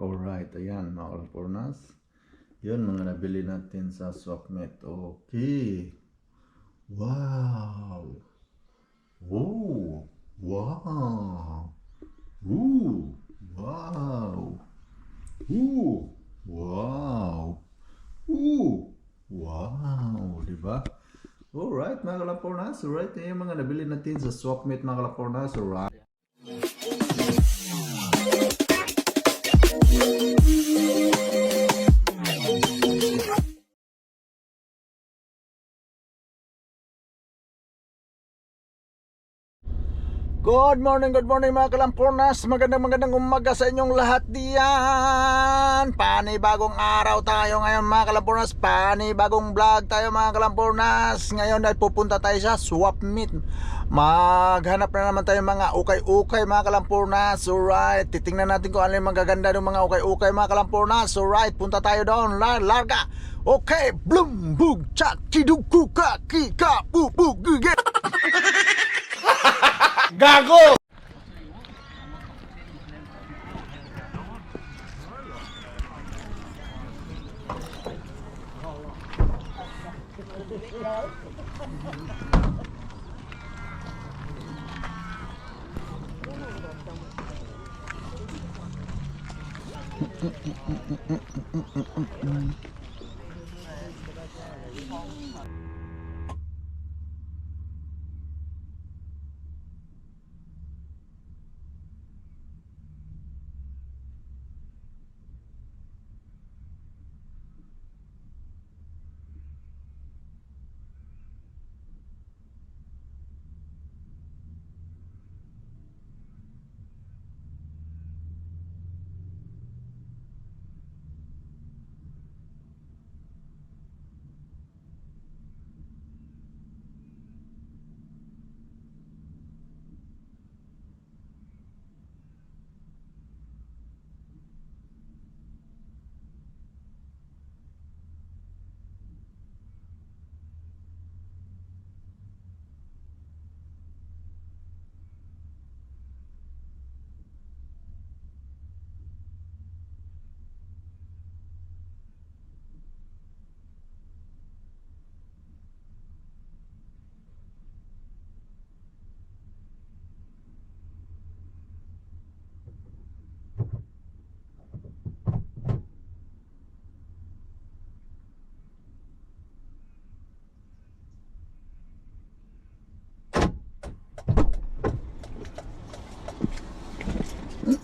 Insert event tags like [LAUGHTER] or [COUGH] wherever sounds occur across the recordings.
Alright, ayan mga kalpornas. Yun mga nabili natin sa Swapmet. Okay. Wow. Oh. Wow. Ooh. Wow. Ooh. Wow. Ooh. Wow. Diba? Alright mga kalpornas. Alright, yung mga nabili natin sa Swapmet mga kalpornas. Alright. Good morning, good morning mga kalampornas. Magandang magandang umaga sa inyong lahat diyan. Panibagong araw tayo ngayon mga kalampornas. Panibagong vlog tayo mga kalampornas. Ngayon ay pupunta tayo sa swap meet. Maghanap na naman tayo mga ukay-ukay mga kalampornas. Alright, titingnan natin kung ano yung magaganda ng mga ukay-ukay mga kalampornas. Alright, punta tayo doon, La- larga. Okay, blum, bug, chak, kidug, kuka, kika, bu, Gago! Mm-mm-mm-mm-mm-mm-mm-mm-mm.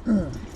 Mm.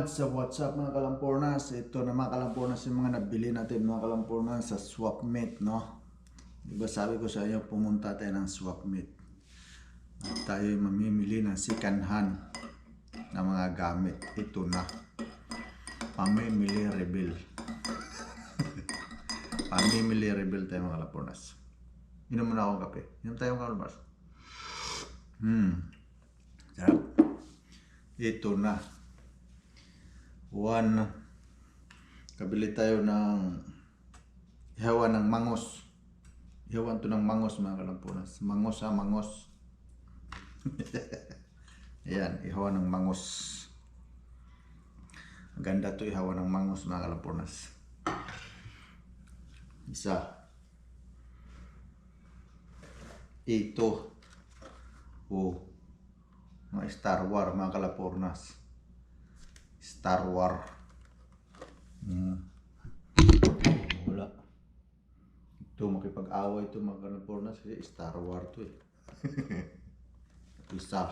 What's up, what's up mga kalampornas? Ito na mga kalampornas yung mga nabili natin mga kalampornas sa Swapmate, no? Diba sabi ko sa inyo, pumunta tayo ng Swapmate. At tayo mamimili ng second hand na mga gamit. Ito na. Pamimili Rebel. [LAUGHS] Pamimili Rebel tayo mga kalampornas. Inom muna akong kape. Inom tayo mga kalampornas. Hmm. Sarap. Ito na one kabili tayo ng ihawa ng mangos Ihawan to ng mangos mga kalampunas. Mangos ha, mangos. [LAUGHS] Ayan, ihawan ng mangos. Ang ganda to ihawan ng mangos mga kalampunas. Isa. Ito. Oh. Mga Star War mga kalapurnas. Star War. Hmm. Wala. Ito, makipag-away ito mga kalapurnas kasi Star War to eh. [LAUGHS] Isa.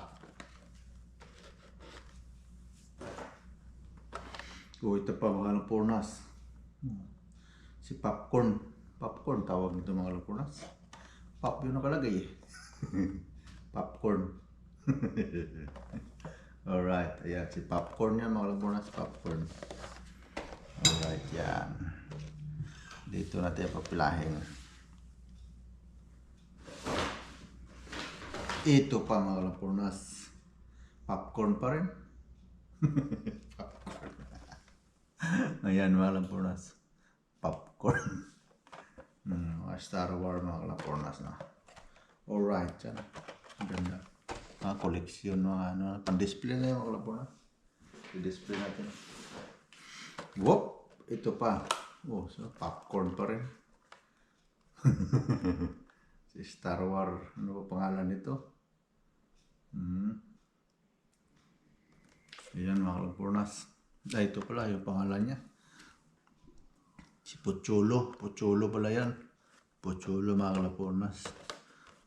Oh, ito pa mga kalapurnas. Si Popcorn. Popcorn tawag nito mga kalapurnas. Pop yun nakalagay eh. [LAUGHS] Popcorn. [LAUGHS] Alright, ayan, si popcorn yan, mga labo na si popcorn. Alright, yan. Dito natin papilahin. Ito pa mga lampornas. Popcorn pa rin. popcorn. Ayan mga lampornas. Popcorn. Hmm, Star Wars mga lampornas na. Alright, yan. Ganda. Mga koleksyon mga ano. Pan-display na yung mga lampornas. I-display natin. Whoop! Ito pa. Oh, so popcorn pa rin. [LAUGHS] si Star Wars. Ano ba pangalan nito? Hmm. Ayan mga kalapurnas. Ah, ito pala yung pangalan niya. Si Pocholo. Pocholo pala yan. Pocholo mga kalapurnas.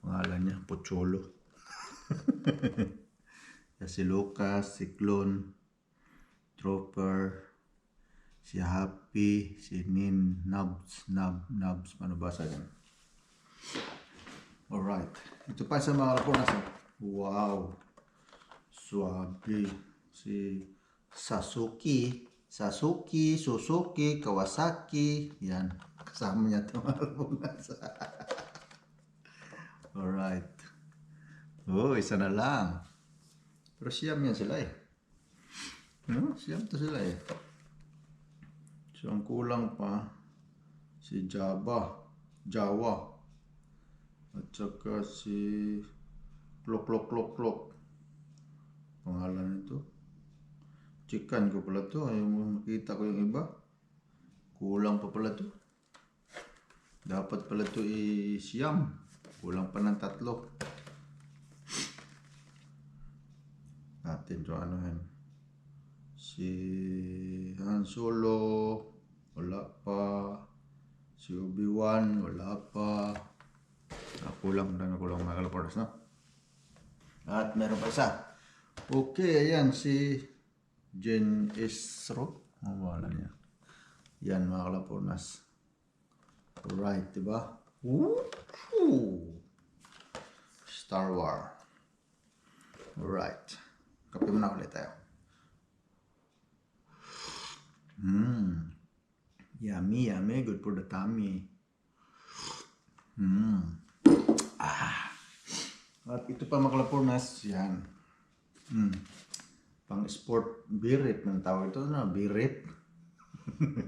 Pangalan niya, Pocholo. [LAUGHS] Si Lucas, si Clone, Trooper, si Happy, si Nin, Nubs, Nub, Nubs, ano basa yan? Alright. Ito pa sa mga oh. Wow. Suabe. Si Sasuke. Sasuke, Suzuki, Kawasaki. Yan. Kasama niya ito mga kalapurnas. [LAUGHS] Alright. Oh, isa na lang. Pero siyam yan sila eh. No? Siyam to sila eh. So, ang kulang pa, si Java. Jawa. At saka si Klok Klok Klok Klok. Pangalan nito. Chicken ko pala to. Ayaw mo makita ko yung iba. Kulang pa pala to. Dapat pala to i-siyam. Kulang pa ng tatlo. Natin to yan. Si Han Solo. Wala pa. Si Obi-Wan. Wala pa. Ah, na kulang mga kalaparas, no? At meron pa isa. Okay, ayan si Jen Esro. Ang wala niya. Yan mga kalaparas. Alright, diba? Woo! Star Wars. Alright. Kape muna ulit tayo. Mmm. Yummy, yummy. Good for the tummy. Mmm. Ah. At ito pa mga kalapurnas, yan. Mm. Pang sport birit ng tawag ito na birit. [LAUGHS]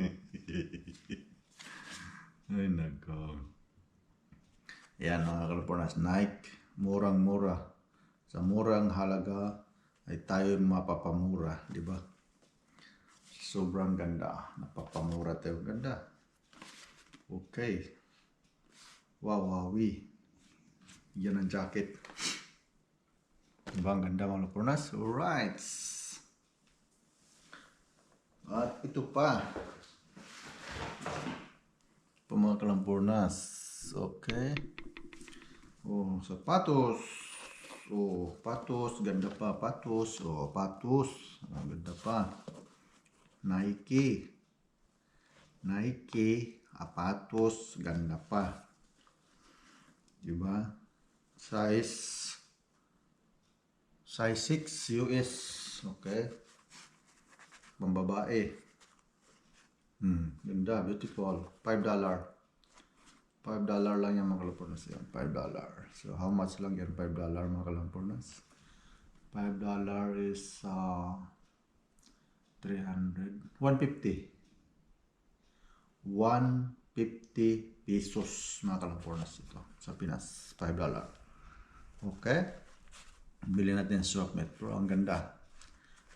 Ay nako. Yan mga kalapurnas, Nike, murang-mura. Sa murang halaga ay tayo mapapamura, di ba? Sobrang ganda. Napapamura tayo. Ganda. Okay. Wow, wowie. Yan ang jacket. Diba ganda mga lapunas? Alright. At ito pa. Pa mga kalampurnas. Okay. Oh, sapatos. Oh, patos. Ganda pa. Patos. Oh, patos. Oh, ganda pa. Nike. Nike. Apatos. Ganda pa. Diba? Size size 6 US. Okay. Pambabae. Hmm, ganda, beautiful. 5 dollar. 5 dollar lang yan mga kalampornas yan. 5 dollar. So, how much lang yan? 5 dollar mga kalampornas. 5 dollar is uh, 300. 150. 150 pesos mga kalampornas ito sa Pinas 5 dollar okay bili natin swap met pero ang ganda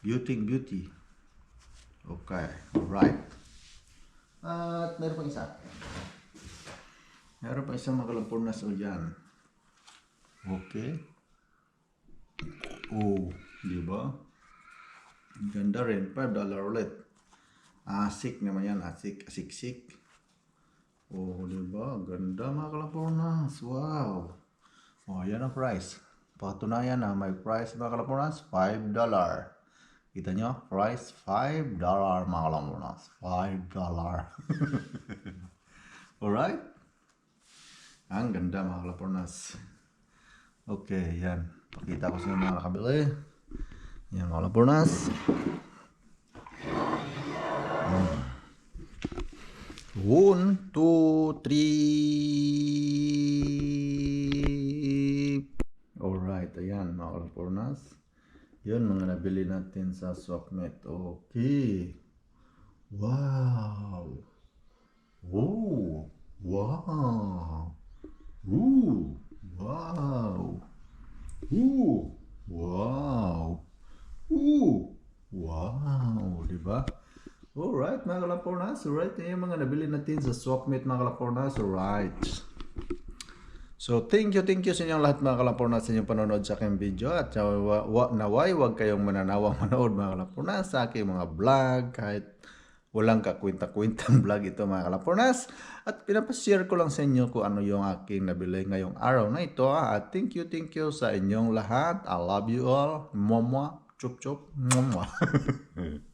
beauty beauty okay alright at meron pang isa meron pang isang mga kalampornas o dyan okay oh di ba ganda rin 5 dollar ulit asik naman yan asik asik sik Oh, di ba? Ganda mga kalapornas. Wow. Oh, yan ang price. Patunayan na may price mga kalapornas. $5. Kita nyo? Price $5 mga kalapornas. $5. [LAUGHS] Alright? Ang ganda mga kalapornas. Okay, yan. Pakita ko sa inyo mga nakabili. Yan mga kalapornas. One, two, three. Alright, ayan mga kalpornas. Yun mga nabili natin sa Swapmet. Okay. Wow. Oh. Wow. Kalapornas. Alright, yan yung mga nabili natin sa Swapmate, mga kalapornas. Alright. So, thank you, thank you sa inyong lahat, mga kalapornas, sa inyong panonood sa aking video. At wa, wa, naway, huwag kayong mananawang [LAUGHS] manood, mga kalapornas, sa aking mga vlog, kahit walang kakwenta-kwentang [LAUGHS] vlog ito, mga kalapornas. At pinapashare ko lang sa inyo kung ano yung aking nabili ngayong araw na ito. At thank you, thank you sa inyong lahat. I love you all. Mwah, mwah. Chup, chup. Mwah, mwah. [LAUGHS]